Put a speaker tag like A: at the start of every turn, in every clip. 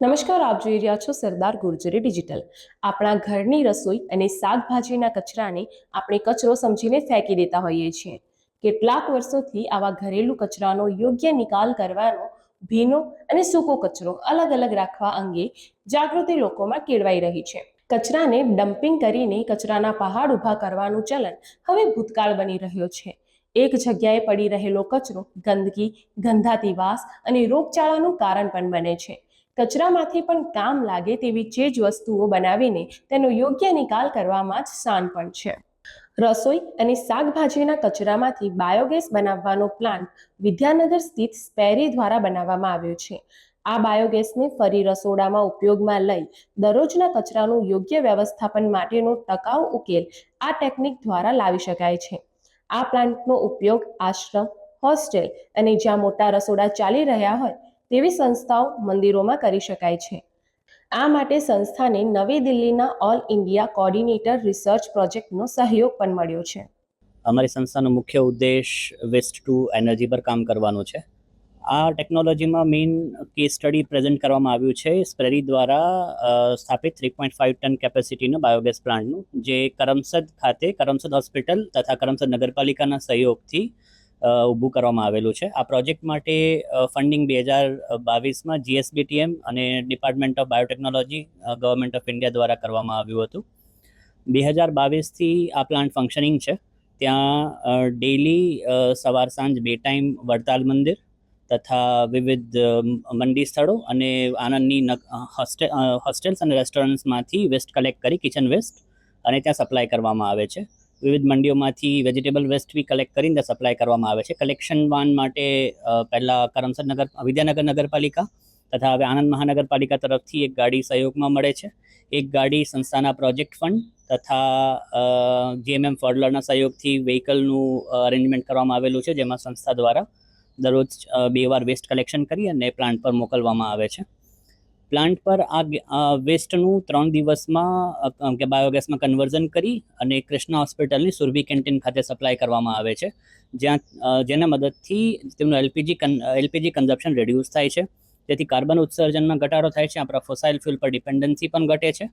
A: નમસ્કાર, આપ જોઈ રહ્યા છો સરદાર ગુર્જરી ડિજિટલ. આપણા ઘરની રસોઈ અને શાકભાજીના કચરાને આપણે કચરો સમજીને ફેંકી દેતા હોઈએ છીએ. કેટલાક વર્ષોથી આવા ઘરેલું કચરાનો યોગ્ય નિકાલ કરવાનો ભીનો અને સૂકો કચરો અલગ અલગ રાખવા અંગે જાગૃતિ લોકોમાં કેળવાઈ રહી છે. કચરાને ડમ્પિંગ કરીને કચરાના પહાડ ઊભા કરવાનું ચલન હવે ભૂતકાળ બની રહ્યો છે. એક જગ્યાએ પડી રહેલો કચરો ગંદકી, ગંધાતી વાસ અને રોગચાળાનું કારણ પણ બને છે. કચરામાંથી પણ કામ લાગે તેવી ચીજ વસ્તુઓ બનાવીને તેનો યોગ્ય નિકાલ કરવામાં જ શાન પણ છે. રસોઈ અને શાકભાજીના કચરામાંથી બાયોગેસ બનાવવાનો પ્લાન્ટ વિદ્યાનગર સ્થિત સ્પેરી દ્વારા બનાવવામાં આવ્યો છે. આ બાયોગેસને ફરી રસોડામાં ઉપયોગમાં લઈ દરરોજના કચરાનું યોગ્ય વ્યવસ્થાપન માટેનો ટકાઉ ઉકેલ આ ટેકનિક દ્વારા લાવી શકાય છે. આ પ્લાન્ટનો ઉપયોગ આશ્રમ, હોસ્ટેલ અને જ્યાં મોટા રસોડા ચાલી રહ્યા હોય તેવી સંસ્થાઓ મંદિરોમાં કરી શકાય છે. આ માટે સંસ્થાને નવી દિલ્હીના ઓલ ઇન્ડિયા કોર્ડિનેટર રિસર્ચ પ્રોજેક્ટનો સહયોગ પણ મળ્યો છે.
B: અમારી સંસ્થાનો મુખ્ય ઉદ્દેશ વેસ્ટ ટુ એનર્જી પર કામ કરવાનો છે. આ ટેકનોલોજીમાં મેઇન કેસ સ્ટડી પ્રેઝન્ટ કરવામાં આવ્યું છે સ્પ્રેરી દ્વારા સ્થાપિત થ્રી પોઈન્ટ ફાઇવ ટન કેપેસિટીનું બાયોગેસ પ્લાન્ટનું, જે કરમસદ ખાતે, કરમસદ હોસ્પિટલ તથા કરમસદ નગરપાલિકાના સહયોગથી ઊભું કરવામાં આવેલું છે. આ પ્રોજેક્ટ માટે ફંડિંગ બે હજાર બાવીસમાં જીએસબીટીએમ અને department of biotechnology government of India દ્વારા કરવામાં આવ્યું હતું. બે હજાર બાવીસથી આ પ્લાન્ટ ફંક્શનિંગ છે. ત્યાં ડેલી સવાર સાંજ બે ટાઈમ વડતાલ મંદિર તથા વિવિધ મંડી સ્થળો અને આનંદની હોસ્ટેલ હોસ્ટેલ્સ અને રેસ્ટોરન્ટ્સમાંથી વેસ્ટ કલેક્ટ કરી કિચન વેસ્ટ અને ત્યાં સપ્લાય કરવામાં આવે છે. વિવિધ મંડીઓમાંથી વેજીટેબલ વેસ્ટ બી કલેક્ટ કરીને સપ્લાય કરવામાં આવે છે. કલેક્શન વાન માટે પહેલાં કરમસદ નગર, વિદ્યાનગર નગરપાલિકા તથા હવે આનંદ મહાનગરપાલિકા તરફથી એક ગાડી સહયોગમાં મળે છે. એક ગાડી સંસ્થાના પ્રોજેક્ટ ફંડ તથા જીએમએમ ફર્ડલરના સહયોગથી વેહિકલનું અરેન્જમેન્ટ કરવામાં આવેલું છે, જેમાં સંસ્થા દ્વારા દરરોજ બે વાર વેસ્ટ કલેક્શન કરી અને પ્લાન્ટ પર મોકલવામાં આવે છે. પ્લાન્ટ પર આ વેસ્ટનું ત્રણ દિવસમાં કે બાયોગેસમાં કન્વર્ઝન કરી અને કૃષ્ણા હોસ્પિટલની સુરભી કેન્ટીન ખાતે સપ્લાય કરવામાં આવે છે. જ્યાં જેના મદદથી તેમનું એલપીજી એલપીજી કન્ઝપ્શન રેડ્યુસ થાય છે. તેથી કાર્બન ઉત્સર્જનમાં ઘટાડો થાય છે. આપણા ફોસાઇલ ફ્યુલ પર ડિપેન્ડન્સી પણ ઘટે છે.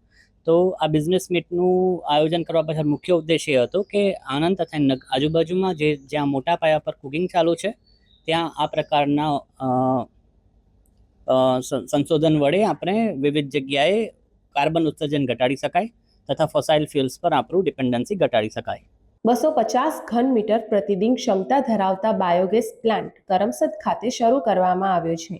B: તો આ બિઝનેસ મીટનું આયોજન કરવા પાછળ મુખ્ય ઉદ્દેશ એ હતો કે આનંદ તથા આજુબાજુમાં જે, જ્યાં મોટા પાયા પર કુકિંગ ચાલુ છે, ત્યાં આ પ્રકારના સંશોધન વડે આપણે વિવિધ જગ્યાએ કાર્બન ઉત્સર્જન ઘટાડી શકાય તથા ફોસાઇલ ફ્યુલ્સ પર આપણું ડિપેન્ડન્સી ઘટાડી શકાય.
A: બસો પચાસ ઘન મીટર પ્રતિદિન ક્ષમતા ધરાવતા બાયોગેસ પ્લાન્ટ કરમસદ ખાતે શરૂ કરવામાં આવ્યો છે.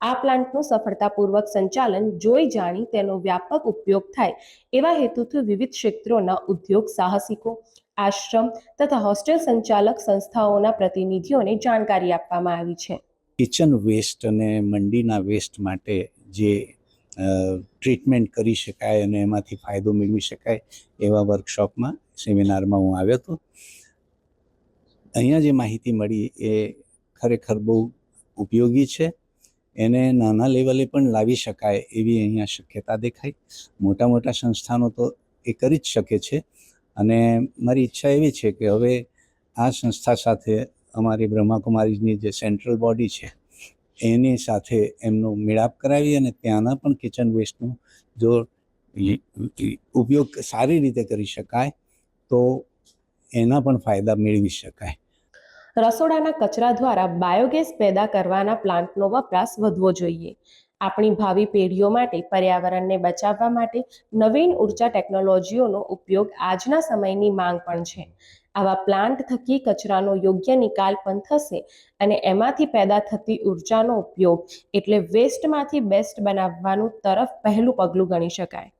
A: આ પ્લાન્ટનું સફળતાપૂર્વક સંચાલન જોઈ જાણી તેનો વ્યાપક ઉપયોગ થાય એવા હેતુથી વિવિધ ક્ષેત્રોના ઉદ્યોગ, સાહસિકો, આશ્રમ તથા હોસ્ટેલ સંચાલક સંસ્થાઓના પ્રતિનિધિઓને જાણકારી આપવામાં આવી છે.
C: કિચન વેસ્ટ અને મંડીના વેસ્ટ માટે જે ટ્રીટમેન્ટ કરી શકાય અને એમાંથી ફાયદો મેળવી શકાય એવા વર્કશોપમાં સેમિનારમાં હું આવ્યો હતો. અહીંયા જે માહિતી મળી એ ખરેખર બહુ ઉપયોગી છે. એને નાના લેવલે પણ લાવી શકાય એવી અહીંયા શક્યતા દેખાય. મોટા મોટા સંસ્થાનો તો એ કરી જ શકે છે. અને મારી ઈચ્છા એવી છે કે હવે આ સંસ્થા સાથે અમારી બ્રહ્માકુમારીની જે સેન્ટ્રલ બોડી છે, એની સાથે એમનો મેળાપ કરાવી અને ત્યાંના પણ કિચન વેસ્ટનો જો ઉપયોગ સારી રીતે કરી શકાય, તો એના પણ ફાયદા મેળવી શકાય.
A: રસોડાના કચરા દ્વારા બાયોગેસ પેદા કરવાના પ્લાન્ટનો વપરાશ વધવો જોઈએ. આપણી ભાવિ પેઢીઓ માટે, પર્યાવરણને બચાવવા માટે નવીન ઊર્જા ટેકનોલોજીઓનો ઉપયોગ આજના સમયની માંગ પણ છે. આવા પ્લાન્ટ થકી કચરાનો યોગ્ય નિકાલ પણ થશે અને એમાંથી પેદા થતી ઉર્જાનો ઉપયોગ એટલે વેસ્ટમાંથી બેસ્ટ બનાવવાનું તરફ પહેલું પગલું ગણી શકાય.